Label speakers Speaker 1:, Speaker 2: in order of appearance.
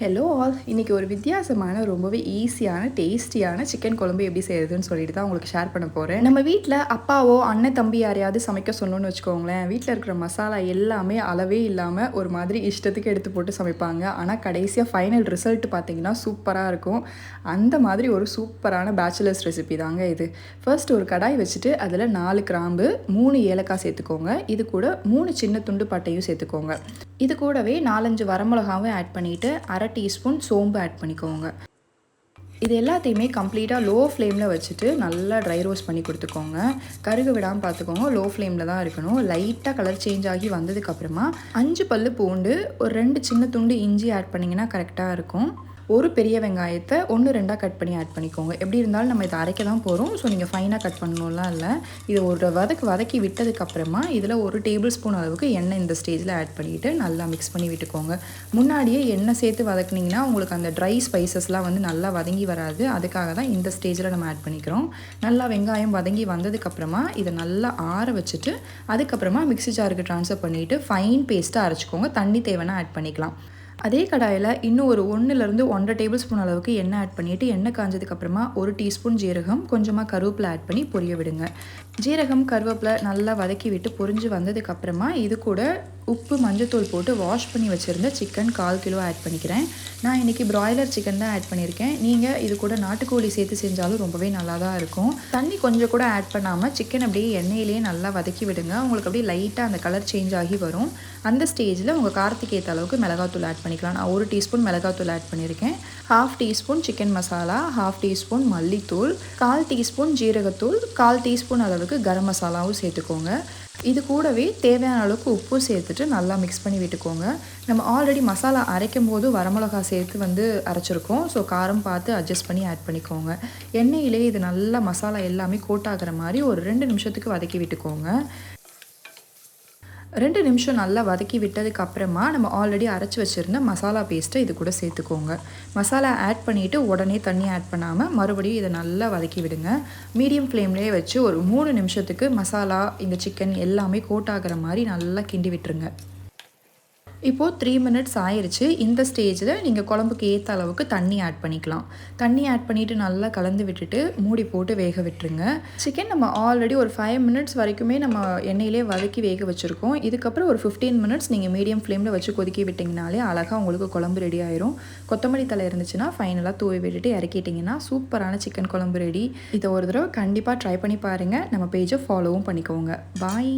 Speaker 1: Hello all இன்றைக்கி ஒரு வித்தியாசமான ரொம்பவே ஈஸியான டேஸ்டியான சிக்கன் குழம்பு எப்படி செய்யறதுன்னு சொல்லிட்டு தான் உங்களுக்கு ஷேர் பண்ண போகிறேன் நம்ம வீட்டில் அப்பாவோ அண்ணன் தம்பி யாரையாவது சமைக்க சொன்னோன்னு வச்சுக்கோங்களேன் வீட்டில் இருக்கிற மசாலா எல்லாமே அளவே இல்லாமல் ஒரு மாதிரி இஷ்டத்துக்கு எடுத்து போட்டு சமைப்பாங்க. ஆனால் கடைசியாக ஃபைனல் ரிசல்ட் பார்த்தீங்கன்னா சூப்பராக இருக்கும். அந்த மாதிரி ஒரு சூப்பரான பேச்சுலர்ஸ் ரெசிபி தாங்க இது. ஃபர்ஸ்ட் ஒரு கடாய் வச்சுட்டு அதில் நாலு கிராம்பு மூணு ஏலக்காய் சேர்த்துக்கோங்க. இது கூட மூணு சின்ன துண்டு பட்டையும் சேர்த்துக்கோங்க. இது கூடவே நாலஞ்சு வரமிளகாவும் ஆட் பண்ணிவிட்டு அரை டீஸ்பூன் சோம்பு ஆட் பண்ணிக்கோங்க. இது எல்லாத்தையுமே கம்ப்ளீட்டாக லோ ஃப்ளேமில் வச்சுட்டு நல்லா ட்ரை ரோஸ்ட் பண்ணி கொடுத்துக்கோங்க. கருகு விடாமல் பார்த்துக்கோங்க. லோ ஃப்ளேமில் தான் இருக்கணும். லைட்டாக கலர் சேஞ்ச் ஆகி வந்ததுக்கப்புறமா அஞ்சு பல்லு பூண்டு ஒரு ரெண்டு சின்ன துண்டு இஞ்சி ஆட் பண்ணிங்கன்னா கரெக்டாக இருக்கும். ஒரு பெரிய வெங்காயத்தை ஒன்று ரெண்டாக கட் பண்ணி ஆட் பண்ணிக்கோங்க. எப்படி இருந்தாலும் நம்ம இதை அரைக்க தான் போகிறோம் ஸோ நீங்கள் ஃபைனாக கட் பண்ணணும்லாம் இல்லை. இதை ஒரு வதக்கு வதக்கி விட்டதுக்கப்புறமா இதில் ஒரு டேபிள் ஸ்பூன் அளவுக்கு எண்ணெய் இந்த ஸ்டேஜில் ஆட் பண்ணிவிட்டு நல்லா மிக்ஸ் பண்ணி விட்டுக்கோங்க. முன்னாடியே எண்ணெய் சேர்த்து வதக்குனிங்கன்னா உங்களுக்கு அந்த ட்ரை ஸ்பைசஸ்லாம் வந்து நல்லா வதங்கி வராது. அதுக்காக தான் இந்த ஸ்டேஜில் நம்ம ஆட் பண்ணிக்கிறோம். நல்லா வெங்காயம் வதங்கி வந்ததுக்கப்புறமா இதை நல்லா ஆற வச்சுட்டு அதுக்கப்புறமா மிக்ஸி ஜாருக்கு ட்ரான்ஸ்ஃபர் பண்ணிவிட்டு ஃபைன் பேஸ்ட்டாக அரைச்சிக்கோங்க. தண்ணி தேவைன்னா ஆட் பண்ணிக்கலாம். அதே கடாயில் இன்னும் ஒரு ஒன்றுலேருந்து ஒன்றரை டேபிள் ஸ்பூன் அளவுக்கு எண்ணெய் ஆட் பண்ணிவிட்டு எண்ணெய் காஞ்சதுக்கப்புறமா ஒரு டீஸ்பூன் ஜீரகம் கொஞ்சமாக கருவேப்பிலை ஆட் பண்ணி பொரிய விடுங்க. ஜீரகம் கருவேப்பிலை நல்லா வதக்கி விட்டு பொரிஞ்சு வந்ததுக்கப்புறமா இது கூட உப்பு மஞ்சத்தூள் போட்டு வாஷ் பண்ணி வச்சுருந்த சிக்கன் கால் கிலோ ஆட் பண்ணிக்கிறேன். நான் இன்றைக்கி ப்ராய்லர் சிக்கன் தான் ஆட் பண்ணியிருக்கேன். நீங்கள் இது கூட நாட்டுக்கோழி சேர்த்து செஞ்சாலும் ரொம்பவே நல்லா தான் இருக்கும். தண்ணி கொஞ்சம் கூட ஆட் பண்ணாமல் சிக்கன் அப்படியே எண்ணெயிலேயே நல்லா வதக்கி விடுங்க. உங்களுக்கு அப்படியே லைட்டாக அந்த கலர் சேஞ்ச் ஆகி வரும். அந்த ஸ்டேஜில் உங்கள் காரத்துக்கு ஏற்ற அளவுக்கு மிளகாத்தூள் ஆட் பண்ணிக்கலாம். நான் ஒரு டீஸ்பூன் மிளகாத்தூள் ஆட் பண்ணியிருக்கேன் half teaspoon chicken masala half teaspoon மல்லித்தூள் கால் டீஸ்பூன் ஜீரகத்தூள் கால் டீஸ்பூன் அளவுக்கு கரம் மசாலாவும் சேர்த்துக்கோங்க. இது கூடவே தேவையான அளவுக்கு உப்பு சேர்த்துட்டு நல்லா மிக்ஸ் பண்ணி விட்டுக்கோங்க. நம்ம ஆல்ரெடி மசாலா அரைக்கும் போது வரமிளகா சேர்த்து வந்து அரைச்சிருக்கோம். ஸோ காரம் பார்த்து அட்ஜஸ்ட் பண்ணி ஆட் பண்ணிக்கோங்க. எண்ணெயிலே இது நல்லா மசாலா எல்லாமே கோட் ஆகிற மாதிரி ஒரு ரெண்டு நிமிஷத்துக்கு வதக்கி விட்டுக்கோங்க. ரெண்டு நிமிஷம் நல்லா வதக்கி விட்டதுக்கு அப்புறமா நம்ம ஆல்ரெடி அரைச்சி வச்சுருந்த மசாலா பேஸ்ட்டை இது கூட சேர்த்துக்கோங்க. மசாலா ஆட் பண்ணிவிட்டு உடனே தண்ணி ஆட் பண்ணாமல் மறுபடியும் இதை நல்லா வதக்கி விடுங்க. மீடியம் ஃப்ளேம்லேயே வச்சு ஒரு மூணு நிமிஷத்துக்கு மசாலா இந்த சிக்கன் எல்லாமே கோட் ஆகிற மாதிரி நல்லா கிண்டி விட்டுருங்க. இப்போது த்ரீ மினிட்ஸ் ஆயிடுச்சு இந்த ஸ்டேஜில் நீங்கள் குழம்புக்கு ஏற்ற அளவுக்கு தண்ணி ஆட் பண்ணிக்கலாம். தண்ணி ஆட் பண்ணிவிட்டு நல்லா கலந்து விட்டுட்டு மூடி போட்டு வேக விட்டுருங்க. சிக்கன் நம்ம ஆல்ரெடி ஒரு ஃபைவ் மினிட்ஸ் வரைக்குமே நம்ம எண்ணெயிலே வதக்கி வேக வச்சுருக்கோம். இதுக்கப்புறம் ஒரு ஃபிஃப்டீன் மினிட்ஸ் நீங்கள் மீடியம் ஃப்ளேமில் வச்சு கொதிக்கி விட்டிங்கனாலே அழகாக உங்களுக்கு குழம்பு ரெடி ஆயிரும். கொத்தமல்லி தலை இருந்துச்சுன்னா ஃபைனலாக தூவி விட்டுட்டு இறக்கிட்டிங்கன்னா சூப்பரான சிக்கன் குழம்பு ரெடி இதை ஒரு தடவை கண்டிப்பாக ட்ரை பண்ணி பாருங்கள் நம்ம பேஜை ஃபாலோவும் பண்ணிக்கோங்க. பாய்